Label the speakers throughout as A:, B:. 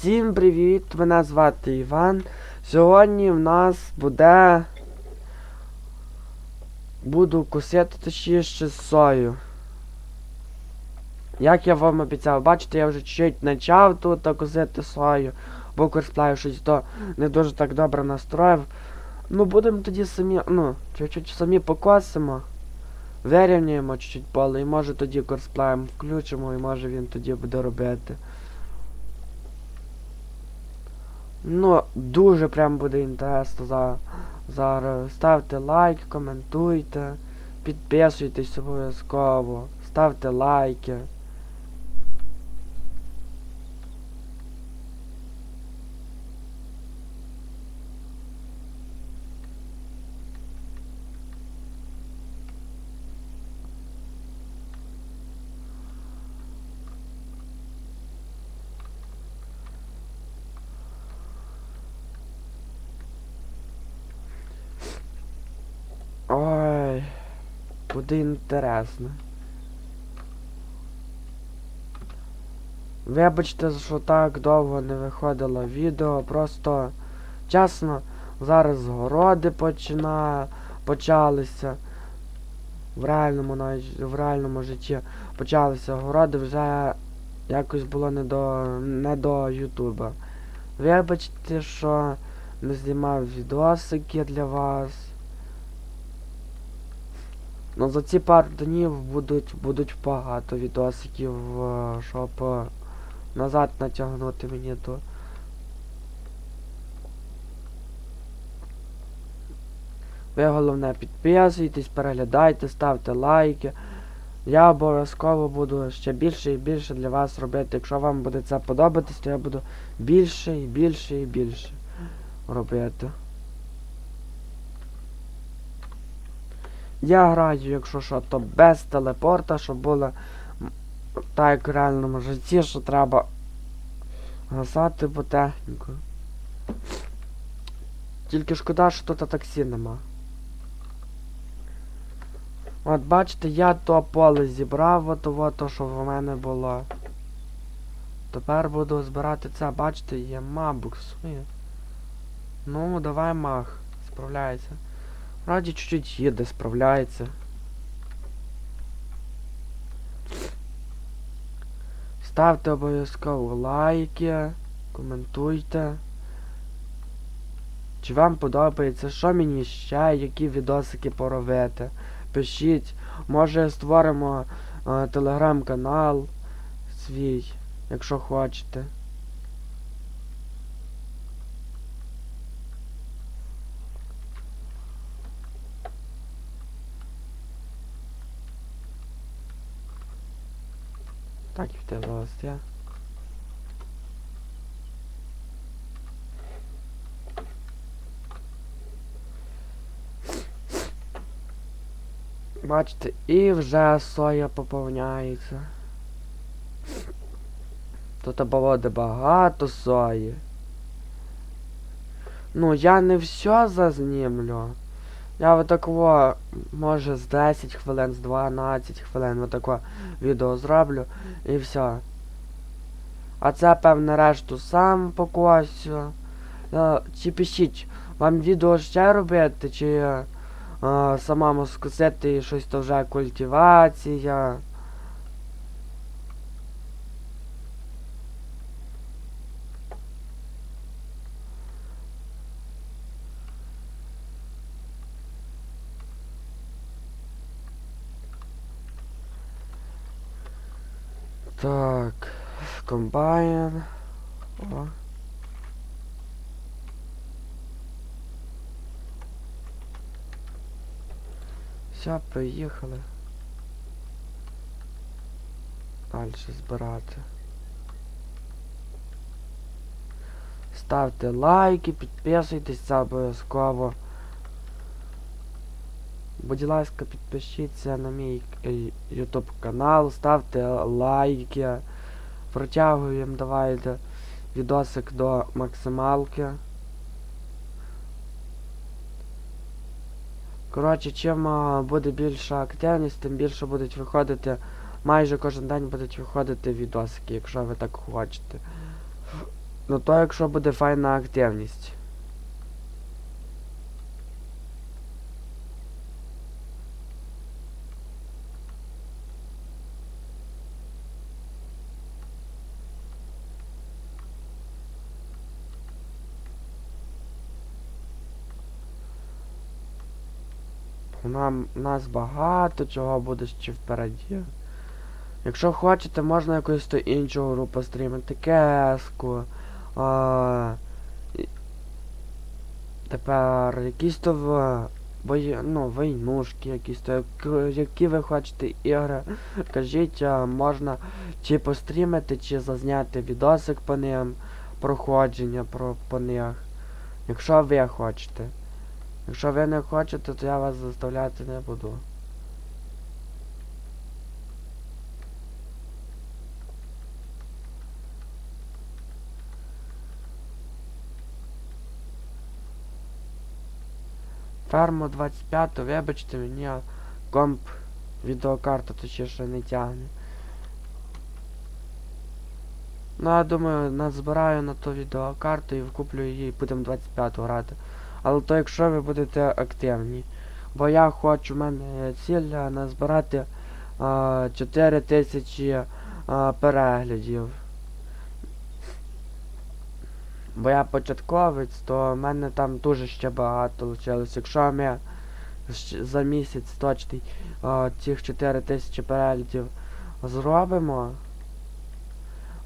A: Всім привіт! Мене звати Іван. Сьогодні в нас буде. Буду косити точніше сою. Як я вам обіцяв, бачите, я вже чуть-чуть почав тут косити сою, бо корсплаю щось то не дуже так добре настроїв. Ну будемо тоді самі, ну, чуть-чуть самі покосимо. Вирівняємо чуть-чуть поле і може тоді корсплаєм включимо і може він тоді буде робити. Ну, дуже прям буде інтересно за, зараз. Ставте лайк, коментуйте, підписуйтесь обов'язково, ставте лайки. Буде інтересно. Вибачте, що так довго не виходило відео, просто чесно, зараз городи почина... почалися. В реальному в реальному житті почалися городи, вже якось було не до не до Ютуба. Вибачте, що не знімав відосики для вас. Ну за ці пару днів будуть будуть багато відосиків, е, щоб е, назад натягнути мені то. Ви головне підписуйтесь, переглядайте, ставте лайки. Я обов'язково буду ще більше і більше для вас робити. Якщо вам буде це подобатись, то я буду більше і більше і більше робити. Я граю, якщо що, то без телепорта, щоб було так як в реальному житті, що треба гасати по техніку. Тільки шкода, що тут таксі нема. От бачите, я то поле зібрав, от от то, що в мене було. Тепер буду збирати це, бачите, є мабукс. Ну, давай мах, справляйся. Раді чуть-чуть їде, справляється. Ставте обов'язково лайки, коментуйте. Чи вам подобається, що мені ще, які відосики поробити? Пишіть, може створимо е, телеграм-канал свій, якщо хочете. Так, тебе зараз я. Бачите, і вже соя поповняється. Тут буде багато сої. Ну, я не все зазнімлю. Я отако, може з 10 хвилин, з 12 хвилин отако відео зроблю і все. А це певне решту сам покосю. Е, Чи пишіть, вам відео ще робити, чи а, самому скосити щось то вже культивація. Так, комбайн. О. Все, приїхали. Далі збирати. Ставте лайки, підписуйтесь, це обов'язково. Будь ласка, підпишіться на мій YouTube канал, ставте лайки. Протягуємо, давайте відосик до максималки. Коротше, чим буде більша активність, тим більше будуть виходити. Майже кожен день будуть виходити відосики, якщо ви так хочете. Ну то якщо буде файна активність. Нам нас багато чого буде ще впереді. Якщо хочете, можна якусь то іншу гру пострімити. Кеску. А, тепер якісь то в бої, ну, войнушки, якісь то, які ви хочете ігри. Кажіть, можна чи пострімити, чи зазняти відосик по ним, проходження про, по них. Якщо ви хочете. Якщо ви не хочете, то я вас заставляти не буду. Ферму 25, вибачте, мені комп відеокарта точніше не тягне. Ну, я думаю, назбираю на ту відеокарту і вкуплю її і будемо 25 грати. Але то якщо ви будете активні. Бо я хочу, в мене ціль назбирати а, 4 тисячі переглядів. Бо я початковець, то в мене там дуже ще багато лишилось. Якщо ми за місяць точний а, цих 4 тисячі переглядів зробимо,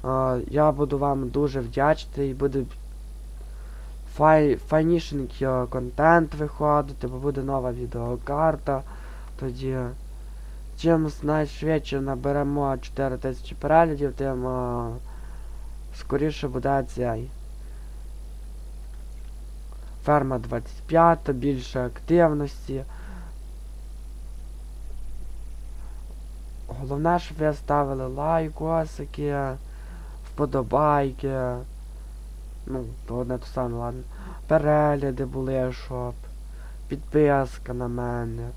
A: а, я буду вам дуже вдячний і буде фай, файнішенький е, контент виходити, бо буде нова відеокарта. Тоді чим найшвидше наберемо 4000 переглядів, тим е, скоріше буде цей. Ферма 25, більше активності. Головне, щоб ви ставили лайкосики, вподобайки. Ну, то одне то саме, ладно. Перегляди були, щоб. Підписка на мене.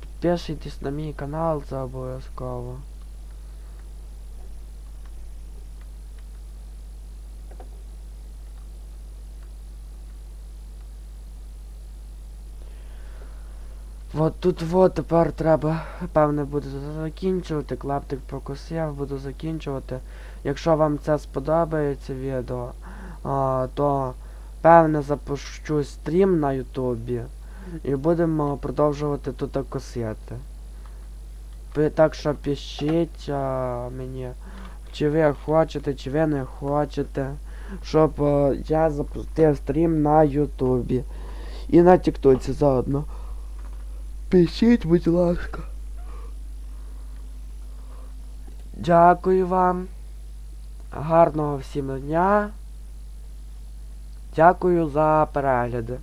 A: Підписуйтесь на мій канал, це обов'язково. От тут вот тепер треба, певне, буде закінчувати. Клаптик прокусив, буду закінчувати. Якщо вам це сподобається відео, а, то певне запущу стрім на Ютубі. І будемо продовжувати тут косити. Так що пишіть а, мені, чи ви хочете, чи ви не хочете, щоб а, я запустив стрім на Ютубі. І на Тіктоці заодно. Пишіть, будь ласка. Дякую вам. Гарного всім дня. Дякую за перегляди.